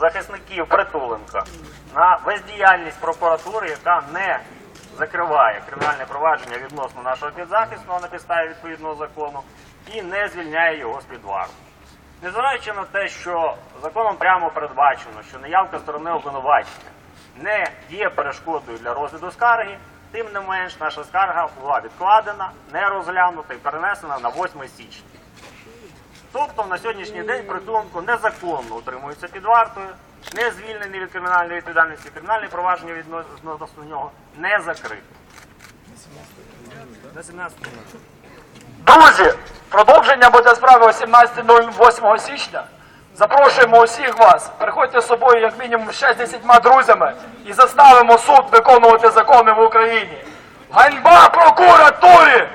захисників Притуленка на бездіяльність прокуратури, яка не закриває кримінальне провадження відносно нашого підзахисного на підставі відповідного закону і не звільняє його з-під варту. Незважаючи на те, що законом прямо передбачено, що неявка сторони обвинувачення не є перешкодою для розгляду скарги, тим не менш наша скарга була відкладена, не розглянута і перенесена на 8 січня. Тобто на сьогоднішній день притулунку незаконно утримується під вартою, не звільнений від кримінальної відповідальності, кримінальне провадження відносно нього не закрите. Друзі, продовження буде справи о 17.08 січня. Запрошуємо усіх вас. Приходьте з собою як мінімум ще з 10 друзями і заставимо суд виконувати закони в Україні. Ганьба прокуратурі!